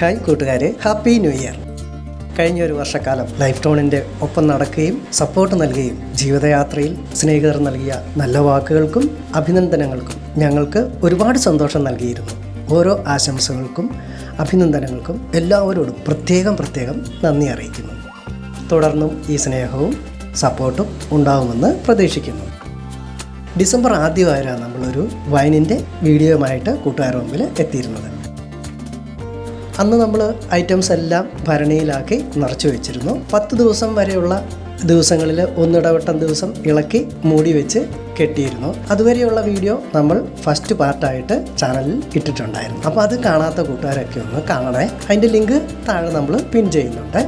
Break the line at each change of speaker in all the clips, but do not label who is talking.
Hi കൂട്ടുകാരെ happy new year. കഴിഞ്ഞ ഒരു വർഷക്കാലം ലൈഫ് ടോണിന്റെ ഒപ്പം നടക്കുകയും സപ്പോർട്ട് നൽകുകയും ജീവിതയാത്രയിൽ സ്നേഹിതർ നൽകിയ നല്ല വാക്കുകൾക്കും അഭിനന്ദനങ്ങൾക്കും ഞങ്ങൾക്ക് ഒരുപാട് സന്തോഷം നൽകിയിരുന്നു. ഓരോ ആശംസകൾക്കും അഭിനന്ദനങ്ങൾക്കും എല്ലാവരോടും പ്രത്യേകം പ്രത്യേകം നന്ദി അറിയിക്കുന്നു. തുടർന്നും ഈ സ്നേഹവും സപ്പോർട്ടും ഉണ്ടാവുമെന്ന് പ്രതീക്ഷിക്കുന്നു. ഡിസംബർ ആദ്യമായാണ് നമ്മളൊരു വൈനിന്റെ വീഡിയോയുമായിട്ട് കൂട്ടുകാരുടെ മുമ്പിൽ എത്തിയിരുന്നത്. അന്ന് നമ്മൾ ഐറ്റംസ് എല്ലാം ഭരണിയിലാക്കി നിറച്ചു വെച്ചിരുന്നു. പത്ത് ദിവസം വരെയുള്ള ദിവസങ്ങളിൽ ഒന്നിടവട്ടം ദിവസം ഇളക്കി മൂടി വെച്ച് കെട്ടിയിരുന്നു. അതുവരെയുള്ള വീഡിയോ നമ്മൾ ഫസ്റ്റ് പാർട്ടായിട്ട് ചാനലിൽ ഇട്ടിട്ടുണ്ടായിരുന്നു. അപ്പോൾ അത് കാണാത്ത കൂട്ടുകാരൊക്കെ ഒന്ന് കാണണേ. അതിന്റെ ലിങ്ക് താഴെ നമ്മൾ പിൻ ചെയ്യുന്നുണ്ട്.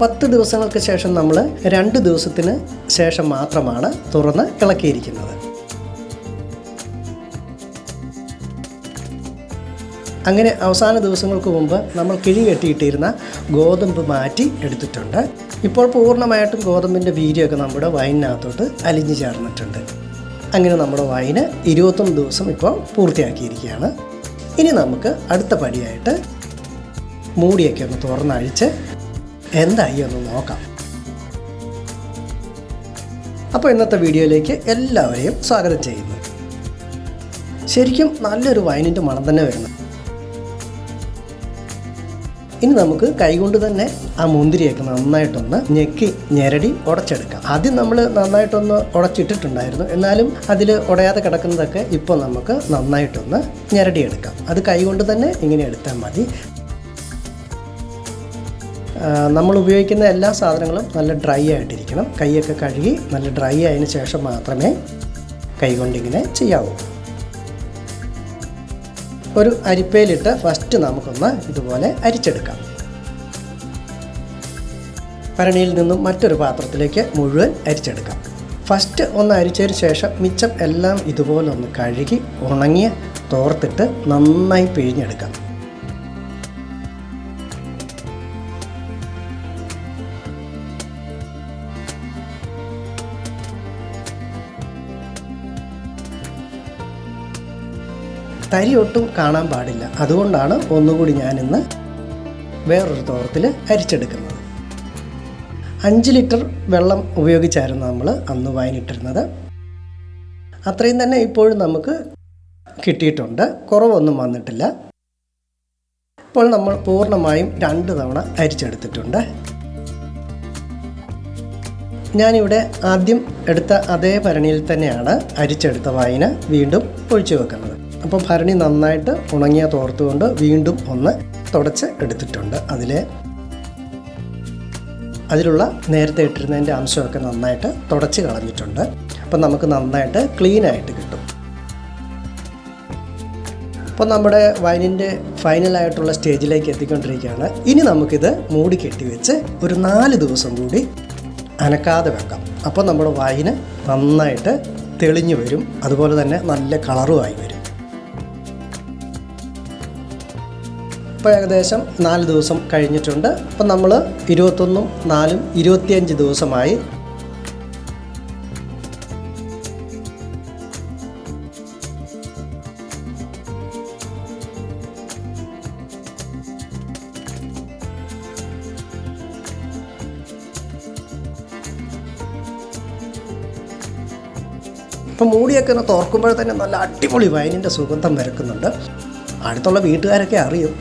പത്ത് ദിവസങ്ങൾക്ക് ശേഷം നമ്മൾ രണ്ട് ദിവസത്തിന് ശേഷം മാത്രമാണ് തുറന്ന് ഇളക്കിയിരിക്കുന്നത്. അങ്ങനെ അവസാന ദിവസങ്ങൾക്ക് മുമ്പ് നമ്മൾ കിഴി കെട്ടിയിട്ടിരുന്ന ഗോതമ്പ് മാറ്റി എടുത്തിട്ടുണ്ട്. ഇപ്പോൾ പൂർണമായിട്ടും ഗോതമ്പിന്റെ വീര്യമൊക്കെ നമ്മുടെ വൈനിനകത്തോട്ട് അലിഞ്ഞു ചേർന്നിട്ടുണ്ട്. അങ്ങനെ നമ്മുടെ വൈന് ഇരുപത്തൊന്ന് ദിവസം ഇപ്പോൾ പൂർത്തിയാക്കിയിരിക്കുകയാണ്. ഇനി നമുക്ക് അടുത്ത പടിയായിട്ട് മൂടിയൊക്കെ ഒന്ന് തുറന്നഴിച്ച് എന്തായി ഒന്ന് നോക്കാം. അപ്പോൾ ഇന്നത്തെ വീഡിയോയിലേക്ക് എല്ലാവരെയും സ്വാഗതം ചെയ്യുന്നു. ശരിക്കും നല്ലൊരു വൈനിന്റെ മണം തന്നെ വരുന്നു. ഇനി നമുക്ക് കൈകൊണ്ട് തന്നെ ആ മുന്തിരിയൊക്കെ നന്നായിട്ടൊന്ന് ഞെക്കി ഞെരടി ഉടച്ചെടുക്കാം. ആദ്യം നമ്മൾ നന്നായിട്ടൊന്ന് ഉടച്ചിട്ടിട്ടുണ്ടായിരുന്നു. എന്നാലും അതിൽ ഉടയാതെ കിടക്കുന്നതൊക്കെ ഇപ്പോൾ നമുക്ക് നന്നായിട്ടൊന്ന് ഞെരടിയെടുക്കാം. അത് കൈകൊണ്ട് തന്നെ ഇങ്ങനെ എടുത്താൽ മതി. നമ്മൾ ഉപയോഗിക്കുന്ന എല്ലാ സാധനങ്ങളും നല്ല ഡ്രൈ ആയിട്ടിരിക്കണം. കൈയൊക്കെ കഴുകി നല്ല ഡ്രൈ ആയതിനു ശേഷം മാത്രമേ കൈകൊണ്ടിങ്ങനെ ചെയ്യാവൂ. ഒരു അരിപ്പയിലിട്ട് ഫസ്റ്റ് നമുക്കൊന്ന് ഇതുപോലെ അരിച്ചെടുക്കാം. ഭരണിയിൽ നിന്നും മറ്റൊരു പാത്രത്തിലേക്ക് മുഴുവൻ അരിച്ചെടുക്കാം. ഫസ്റ്റ് ഒന്ന് അരിച്ചതിന് ശേഷം മിച്ചം എല്ലാം ഇതുപോലെ ഒന്ന് കഴുകി ഉണങ്ങി തോർത്തിട്ട് നന്നായി പിഴിഞ്ഞെടുക്കാം. തരി ഒട്ടും കാണാൻ പാടില്ല. അതുകൊണ്ടാണ് ഒന്നുകൂടി ഞാനിന്ന് വേറൊരു തോറത്തിൽ അരിച്ചെടുക്കുന്നത്. അഞ്ച് ലിറ്റർ വെള്ളം ഉപയോഗിച്ചായിരുന്നു നമ്മൾ അന്ന് വൈനിട്ടിരുന്നത് അത്രയും തന്നെ ഇപ്പോഴും നമുക്ക് കിട്ടിയിട്ടുണ്ട്. കുറവൊന്നും വന്നിട്ടില്ല. ഇപ്പോൾ നമ്മൾ പൂർണമായും രണ്ട് തവണ അരിച്ചെടുത്തിട്ടുണ്ട്. ഞാനിവിടെ ആദ്യം എടുത്ത അതേ ഭരണിയിൽ തന്നെയാണ് അരിച്ചെടുത്ത വൈന് വീണ്ടും ഒഴിച്ചു വെക്കുന്നത്. അപ്പോൾ ഭരണി നന്നായിട്ട് ഉണങ്ങിയ തോർത്തുകൊണ്ട് വീണ്ടും ഒന്ന് തുടച്ച് എടുത്തിട്ടുണ്ട് അതിലെ അതിലുള്ള നേരത്തെ ഇട്ടിരുന്നതിന്റെ അംശമൊക്കെ നന്നായിട്ട് തുടച്ച് കളഞ്ഞിട്ടുണ്ട്. അപ്പം നമുക്ക് നന്നായിട്ട് ക്ലീൻ ആയിട്ട് കിട്ടും. അപ്പോൾ നമ്മുടെ വൈനിന്റെ ഫൈനലായിട്ടുള്ള സ്റ്റേജിലേക്ക് എത്തിക്കൊണ്ടിരിക്കുകയാണ്. ഇനി നമുക്കിത് മൂടി കെട്ടി വെച്ച് ഒരു നാല് ദിവസം കൂടി അനക്കാതെ വെക്കാം. അപ്പോൾ നമ്മുടെ വൈന് നന്നായിട്ട് തെളിഞ്ഞു വരും. അതുപോലെ തന്നെ നല്ല കളറുമായി വരും. ഇപ്പോൾ ഏകദേശം നാല് ദിവസം കഴിഞ്ഞിട്ടുണ്ട്. അപ്പം നമ്മൾ ഇരുപത്തൊന്നും നാലും ഇരുപത്തിയഞ്ച് ദിവസമായി. ഇപ്പം മൂടിയൊക്കെ ഒന്ന് തുറക്കുമ്പോൾ തന്നെ നല്ല അടിപൊളി വൈനിന്റെ സുഗന്ധം വരക്കുന്നുണ്ട് അടുത്തുള്ള വീട്ടുകാരൊക്കെ അറിയും.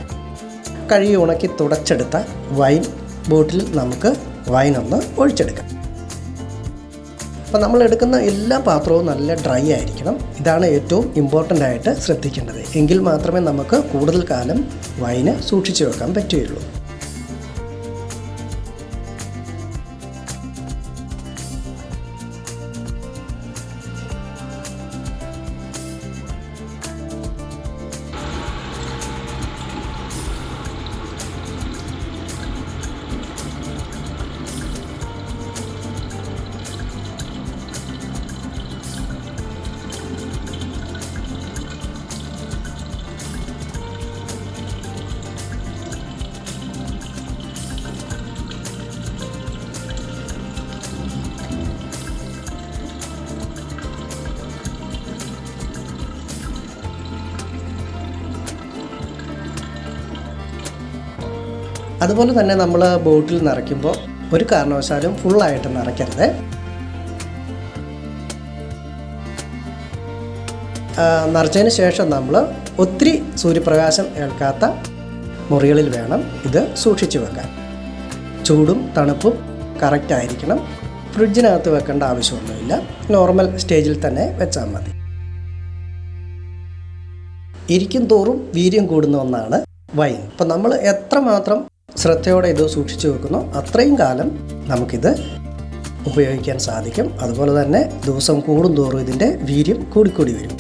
കഴുകി ഉണക്കി തുടച്ചെടുത്ത വൈൻ ബോട്ടിൽ നമുക്ക് വൈൻ ഒന്ന് ഒഴിച്ചെടുക്കാം. അപ്പോൾ നമ്മൾ എടുക്കുന്ന എല്ലാ പാത്രവും നല്ല ഡ്രൈ ആയിരിക്കണം. ഇതാണ് ഏറ്റവും ഇമ്പോർട്ടന്റ് ആയിട്ട് ശ്രദ്ധിക്കേണ്ടത്. എങ്കിൽ മാത്രമേ നമുക്ക് കൂടുതൽ കാലം വൈന് സൂക്ഷിച്ചു വെക്കാൻ പറ്റുകയുള്ളൂ. അതുപോലെ തന്നെ നമ്മൾ ബോട്ടിൽ നിറയ്ക്കുമ്പോൾ ഒരു കാരണവശാലും ഫുള്ളായിട്ട് നിറയ്ക്കരുത്. നിറച്ചതിന് ശേഷം നമ്മൾ ഒത്തിരി സൂര്യപ്രകാശം ഏൽക്കാത്ത മുറികളിൽ വേണം ഇത് സൂക്ഷിച്ചു വെക്കാൻ. ചൂടും തണുപ്പും കറക്റ്റ് ആയിരിക്കണം. ഫ്രിഡ്ജിനകത്ത് വെക്കേണ്ട ആവശ്യമൊന്നുമില്ല. നോർമൽ സ്റ്റേജിൽ തന്നെ വെച്ചാൽ മതി. ഇരിക്കും തോറും വീര്യം കൂടുന്ന ഒന്നാണ് വൈൻ അപ്പം നമ്മൾ എത്രമാത്രം ശ്രദ്ധയോടെ ഇത് സൂക്ഷിച്ചു വെക്കുന്നു. അത്രയും കാലം നമുക്കിത് ഉപയോഗിക്കാൻ സാധിക്കും. അതുപോലെ തന്നെ ദിവസം കൂടും തോറും ഇതിന്റെ വീര്യം കൂടിക്കൂടി വരും.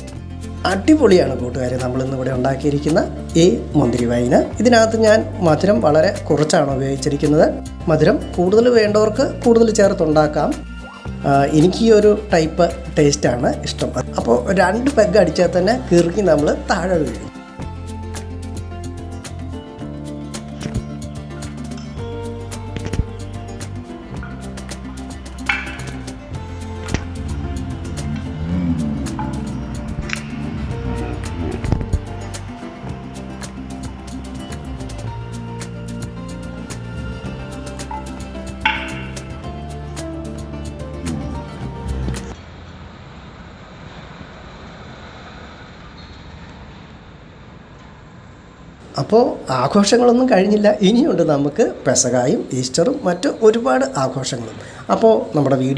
അടിപൊളിയാണ് കൂട്ടുകാരെ. ഇവിടെ ഉണ്ടാക്കിയിരിക്കുന്ന ഈ മുന്തിരി വൈന്. ഇതിനകത്ത് ഞാൻ മധുരം വളരെ കുറച്ചാണ് ഉപയോഗിച്ചിരിക്കുന്നത്. മധുരം കൂടുതൽ വേണ്ടവർക്ക് കൂടുതൽ ചേർത്തുണ്ടാക്കാം. എനിക്ക് ഈ ഒരു ടൈപ്പ് ടേസ്റ്റാണ് ഇഷ്ടം. അപ്പോൾ രണ്ട് പെഗ് അടിച്ചാൽ തന്നെ കീറുകി നമ്മൾ താഴെ വീഴും. അപ്പോൾ ആഘോഷങ്ങളൊന്നും കഴിഞ്ഞില്ല. ഇനിയുണ്ട് നമുക്ക് പെസകായും ഈസ്റ്ററും മറ്റ് ഒരുപാട് ആഘോഷങ്ങളും. അപ്പോൾ നമ്മുടെ വീഡിയോ